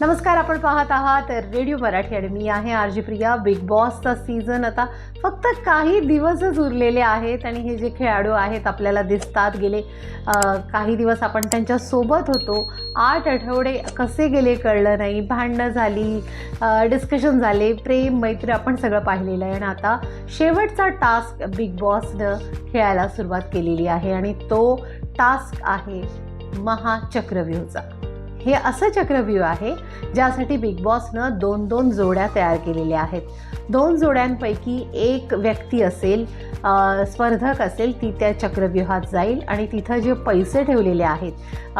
नमस्कार आपण पाहत आहात रेडिओ मराठी आणि मी आहे आर जी प्रिया बिग बॉसचा सीझन आता फक्त काही दिवसच उरलेले आहेत आणि हे जे खेळाडू आहेत आपल्याला दिसतात गेले काही दिवस आपण त्यांच्यासोबत होतो. आठ आठवडे कसे गेले कळलं नाही भांडणं झाली डिस्कशन झाले प्रेम मैत्री आपण सगळं पाहिलेलं आहे. आणि आता शेवटचा टास्क बिग बॉसनं खेळायला सुरुवात केलेली आहे आणि तो टास्क आहे महाचक्रव्यूहचा. हे असं चक्रव्यूह आहे ज्यासाठी बिग बॉसनं दोन दोन जोड्या तयार केलेल्या आहेत. दोन जोड्यांपैकी एक व्यक्ती असेल स्पर्धक असेल ती त्या चक्रव्यूहात जाईल आणि तिथं जे पैसे ठेवलेले आहेत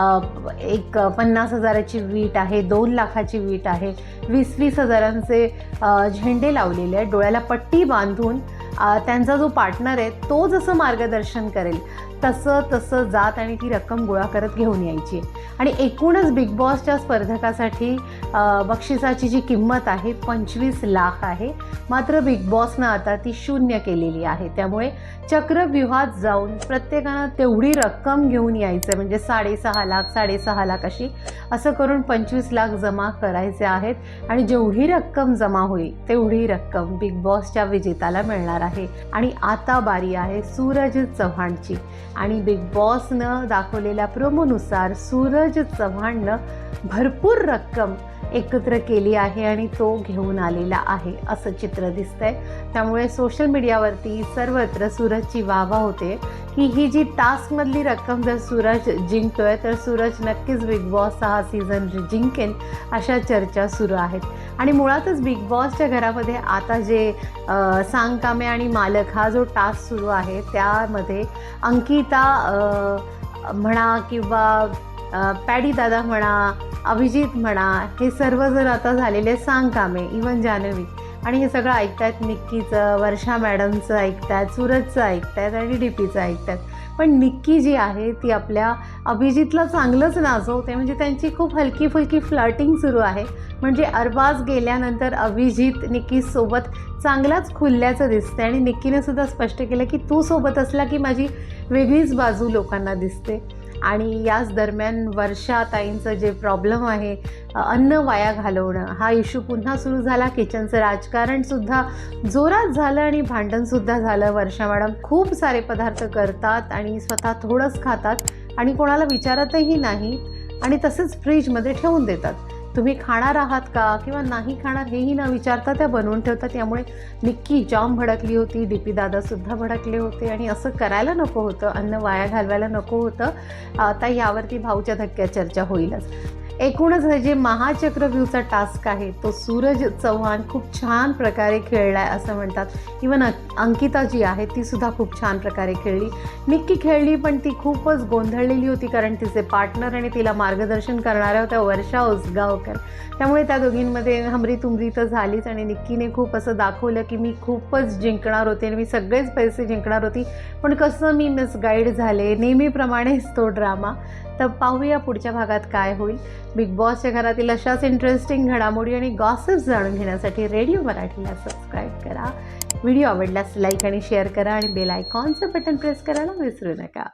एक पन्नास हजाराची वीट आहे दोन लाखाची वीट आहे वीस वीस हजारांचे झेंडे लावलेले आहेत डोळ्याला पट्टी बांधून त्यांचा जो पार्टनर आहे तो जसं मार्गदर्शन करेल तसं तसं जात आणि ती रक्कम गोळा करत घेऊन यायची. आणि एकूणच बिग बॉसच्या स्पर्धकासाठी बक्षिसाची जी किंमत आहे पंचवीस लाख आहे. मात्र बिग बॉसनं आता ती शून्य केलेली आहे. त्यामुळे चक्रव्यूहात जाऊन प्रत्येकानं तेवढी रक्कम घेऊन यायचं म्हणजे साडेसहा लाख साडेसहा लाख अशी असं करून पंचवीस लाख जमा करायचे आहेत. आणि जेवढी रक्कम जमा होईल तेवढी रक्कम बिग बॉसच्या विजेत्याला मिळणार आहे. आणि आता बारी आहे सूरज चव्हाणची. आणि बिग बॉसनं दाखवलेल्या प्रोमोनुसार सूरज चव्हाणनं भरपूर रक्कम एकत्र केली आहे आणि तो घेऊन आलेला आहे असं चित्र दिसतंय. त्यामुळे सोशल मीडियावरती सर्वत्र सूरजची वाहवा होते. की ही जी टास्कमधली रक्कम जर सूरज जिंकतोय तर सूरज नक्कीच बिग बॉस हा सीझन जिंकेन अशा चर्चा सुरू आहेत. आणि मुळातच बिग बॉसच्या घरामध्ये आता जे सांगकामे आणि मालक हा जो टास्क सुरू आहे त्यामध्ये अंकिता म्हणा किंवा पॅडी दादा म्हणा अभिजित म्हणा हे सर्वजण आता झालेले सांगकामे इवन जान्हवी. आणि हे सगळं ऐकतायत निक्कीचं वर्षा मॅडमचं ऐकतायत सूरजचं ऐकतायत आणि डी पीचं ऐकतायत. पण निक्की जी आहे ती आपल्या अभिजितला चांगलंच नाचवते म्हणजे त्यांची खूप हलकी फुलकी फ्लर्टिंग सुरू आहे. म्हणजे अरबाज गेल्यानंतर अभिजित निक्कीसोबत चांगलाच खुलल्याचं दिसते आणि निक्कीने सुद्धा स्पष्ट केलं की तू सोबत असला की माझी वेगळीच बाजू लोकांना दिसते. आणि याच दरम्यान वर्षा ताईंचं जे प्रॉब्लेम आहे अन्न वाया घालवणं हा इश्यू पुन्हा सुरू झाला. किचनचं राजकारणसुद्धा जोरात झालं आणि भांडणसुद्धा झालं. वर्षा मॅडम खूप सारे पदार्थ करतात आणि स्वतः थोडंच खातात आणि कोणाला विचारतही नाही आणि तसेच फ्रीजमध्ये ठेवून देतात. तुम्ही खाणार आहात का किंवा नाही खाणार हेही न विचारता त्या बनवून ठेवतात. त्यामुळे निक्की जाम भडकली होती डी पी दादासुद्धा भडकले होते आणि असं करायला नको होतं अन्न वाया घालवायला नको होतं. आता यावरती भाऊच्या धक्क्या चर्चा होईलच. एकूणच हे जे महाचक्रव्यूहचा टास्क आहे तो सूरज चव्हाण खूप छान प्रकारे खेळला आहे असं म्हणतात. इवन अंकिता जी आहे ती सुद्धा खूप छान प्रकारे खेळली. निक्की खेळली पण ती खूपच गोंधळलेली होती कारण तिचे पार्टनर आणि तिला मार्गदर्शन करणाऱ्या होत्या वर्षा उसगावकर. त्यामुळे त्या दोघींमध्ये हमरी तुमरी तर झालीच आणि निक्कीने खूप असं दाखवलं की मी खूपच जिंकणार होते आणि मी सगळेच पैसे जिंकणार होती. पण कसं मी मिसगाईड झाले नेहमीप्रमाणेच तो ड्रामा तर पाहूया पुढच्या भागात काय होईल. बिग बॉसच्या घरातील अशाच इंटरेस्टिंग घडामोडी आणि गॉसिप्स जाणून घेण्यासाठी रेडिओ मराठीला सबस्क्राईब करा. व्हिडिओ आवडल्यास लाईक आणि शेअर करा आणि बेल आयकॉनचं बटन प्रेस करायला विसरू नका.